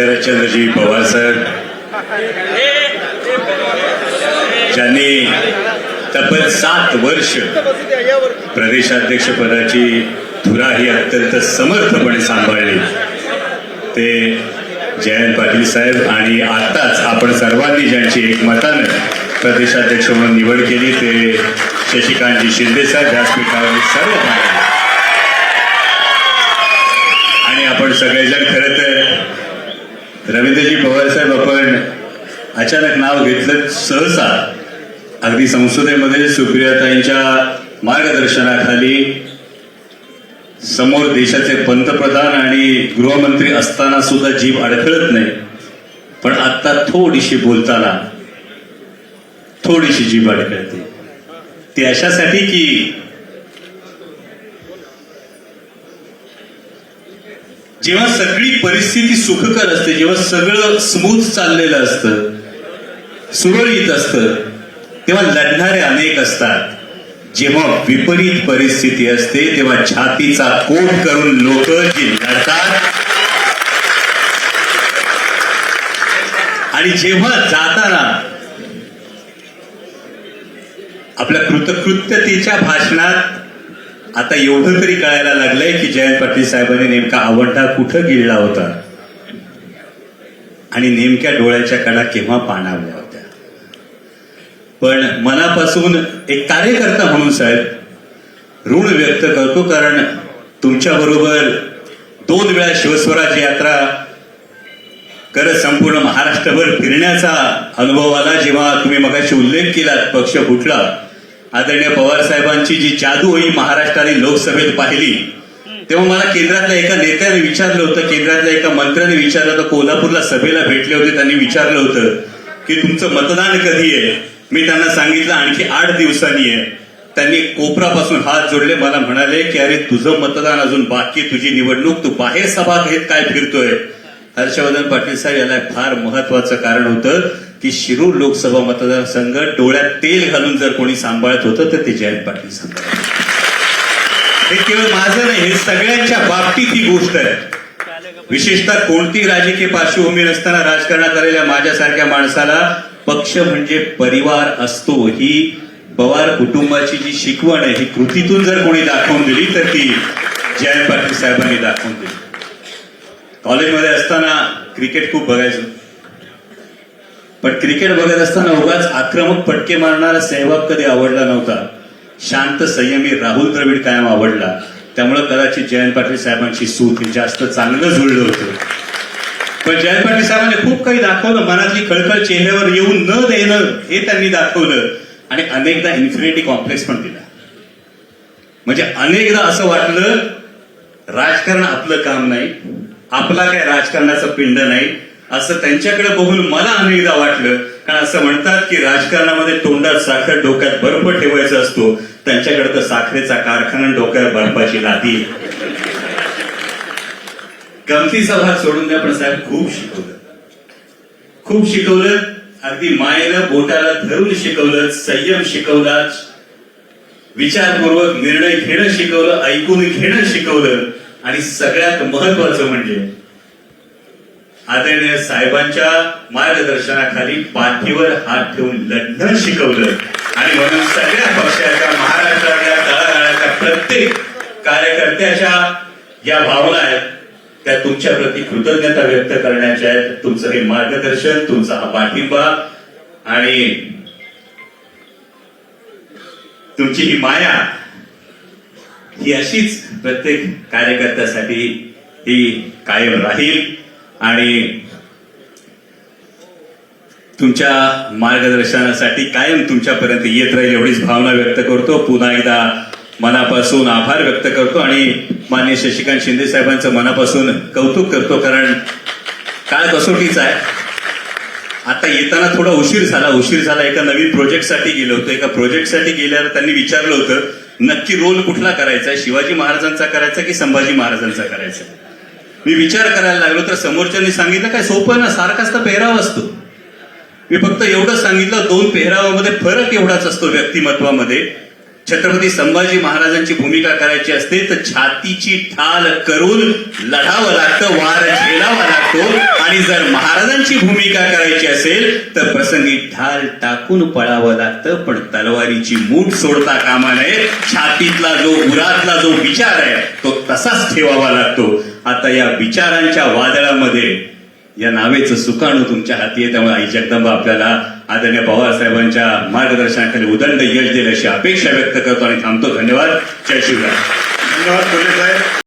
शरदचंद्रजी पवार साहेब. ज्यांनी तब्बल सात वर्ष प्रदेशाध्यक्षपदाची धुरा ही अत्यंत समर्थपणे सांभाळली. ते जयंत पाटील साहेब आणि आताच आपण सर्वांनी ज्यांची एकमतानं प्रदेशाध्यक्ष म्हणून निवड केली ते शशिकांतजी शिंदे साहेब व्यासपीठावर सर्व आणि आपण सगळेजण खरं तर रवींद्रजी पवार साहेब आपण अचानक नाव घेतलं सहसा. अगदी संसदेमध्ये सुप्रियाताईंच्या मार्गदर्शनाखाली समोर देशाचे पंतप्रधान आणि गृहमंत्री असताना सुद्धा जीभ अडखळत नाही. पण आता थोडीशी बोलताना थोडीशी जीभ अडखळते. ती अशासाठी की जेव्हा सगळी परिस्थिती सुखकर असते जेव्हा सगळं स्मूथ चाललेलं असतं सुरळीत असतं तेव्हा लढणारे अनेक असतात. जेव्हा विपरीत परिस्थिती असते तेव्हा छातीचा कोट करून लोक जी लढतात आणि जेव्हा जाताना आपल्या कृतकृत्यतेच्या भाषणात आता एवढं तरी कळायला लागलंय की जयंत पाटील साहेबांनी नेमका आवडता कुठं गिळला होता? आणि नेमक्या डोळ्याच्या कडा केव्हा पाणावल्या होत्या? पण मनापासून एक कार्यकर्ता म्हणून साहेब ऋण व्यक्त करतो कारण तुमच्या बरोबर दोन वेळा शिवस्वराज यात्रा करत संपूर्ण महाराष्ट्रभर फिरण्याचा अनुभव आला. जेव्हा तुम्ही मगाशी उल्लेख केलात पक्ष फुटला आदरणीय पवार साहेबांची जी जादू ही महाराष्ट्राने लोकसभेत पाहिली तेव्हा मला केंद्रातल्या एका नेत्याने विचारलं होतं केंद्रातल्या एका मंत्र्याने विचारलं होतं कोल्हापूरला सभेला भेटले होते त्यांनी विचारलं होतं की तुमचं मतदान कधी आहे? मी त्यांना सांगितलं आणखी आठ दिवसांनी आहे. त्यांनी कोपरापासून हात जोडले मला म्हणाले की अरे तुझं मतदान अजून बाकी तुझी निवडणूक तू बाहेर सभा घेत काय फिरतोय? हर्षवर्धन पाटील साहेब याला फार महत्वाचं कारण होतं. की शिरूर लोकसभा मतदारसंघ डोळ्यात तेल घालून जर कोणी सांभाळत होतं तर ते जयंत पाटील सांभाळत हे केवळ माझं नाही हे सगळ्यांच्या बाबतीत ही गोष्ट आहे. विशेषतः कोणती राजकीय पार्श्वभूमी नसताना राजकारणात आलेल्या माझ्यासारख्या माणसाला पक्ष म्हणजे परिवार असतो. ही पवार कुटुंबाची जी शिकवण आहे ही कृतीतून जर कोणी दाखवून दिली तर ती जयंत पाटील साहेबांनी दाखवून दिली. कॉलेजमध्ये असताना क्रिकेट खूप बघायचो. पण क्रिकेट बघत असताना उगाच आक्रमक फटके मारणारा सहवाग कधी आवडला नव्हता. शांत संयमी राहुल द्रविड कायम आवडला. त्यामुळे कदाचित जयंत पाटील साहेबांची सूत जास्त चांगलं जुळलं होतं. पण जयंत पाटील साहेबांनी खूप काही दाखवलं. मनातली खळखळ चेहऱ्यावर येऊन न देणं हे त्यांनी दाखवलं. आणि अनेकदा इन्फिनिटी कॉम्प्लेक्स पण दिला. म्हणजे अनेकदा असं वाटलं राजकारण आपलं काम नाही. आपला काय राजकारणाचं पिंड नाही. असं त्यांच्याकडे बघून मला अनेकदा वाटलं. कारण असं म्हणतात की राजकारणामध्ये तोंडात साखर डोक्यात बर्फ ठेवायचा असतो. त्यांच्याकडे तर साखरेचा कारखाना डोक्यात डोक्यावर बर्फाची लादी. गमती सभा सोडून द्या पण साहेब खूप शिकवलं. खूप शिकवलं. अगदी मायेला बोटाला धरून शिकवलं संयम शिकवला. विचारपूर्वक निर्णय घेणं शिकवलं ऐकून घेणं शिकवलं. आणि सगळ्यात महत्वाचं म्हणजे आदरणीय साहेबांच्या मार्गदर्शनाखाली पाठीवर हात ठेवून लढणं शिकवलं. आणि म्हणून सगळ्या पक्षाच्या महाराष्ट्रातल्या तळागाळाच्या प्रत्येक कार्यकर्त्याच्या या भावना आहेत त्या तुमच्या प्रती कृतज्ञता व्यक्त करण्याच्या आहेत. तुमचं हे मार्गदर्शन तुमचा हा पाठिंबा आणि तुमची ही माया ही अशीच प्रत्येक कार्यकर्त्यासाठी ही कायम राहील. आणि तुमच्या मार्गदर्शनासाठी कायम तुमच्यापर्यंत येत राहील एवढीच भावना व्यक्त करतो. पुन्हा एकदा मनापासून आभार व्यक्त करतो आणि मान्य शशिकांत शिंदे साहेबांचं मनापासून कौतुक करतो कारण काळ कसोटीच आहे. आता येताना थोडा उशीर झाला उशीर झाला. एका नवीन प्रोजेक्टसाठी गेलो होतो. एका प्रोजेक्टसाठी गेल्यावर त्यांनी विचारलं होतं नक्की रोल कुठला करायचा शिवाजी महाराजांचा करायचा की संभाजी महाराजांचा करायचा? मी विचार करायला लागलो तर समोरच्यांनी सांगितलं काय सोपं ना सारखाच तर पेहराव असतो. मी फक्त एवढं सांगितलं दोन पेहरावामध्ये फरक एवढाच असतो व्यक्तिमत्वामध्ये छत्रपती संभाजी महाराजांची भूमिका करायची असते तर छातीची ठाल करून लढावं लागतं वार झेलावा लागतो. आणि जर महाराजांची भूमिका करायची असेल तर प्रसंगी ढाल टाकून पळावं लागतं पण तलवारीची मूठ सोडता कामा नये. छातीतला जो उरातला जो विचार आहे तो तसाच ठेवावा लागतो. आता या विचारांच्या वादळामध्ये या नावेचं सुकाणू तुमच्या हाती आहे त्यामुळे आई जगदंबा आपल्याला आदरणीय पवारसाहेबांच्या मार्गदर्शनाखाली उदंड यश देईल अशी अपेक्षा व्यक्त करतो आणि थांबतो. धन्यवाद. जय शिवराय धन्यवाद साहेब.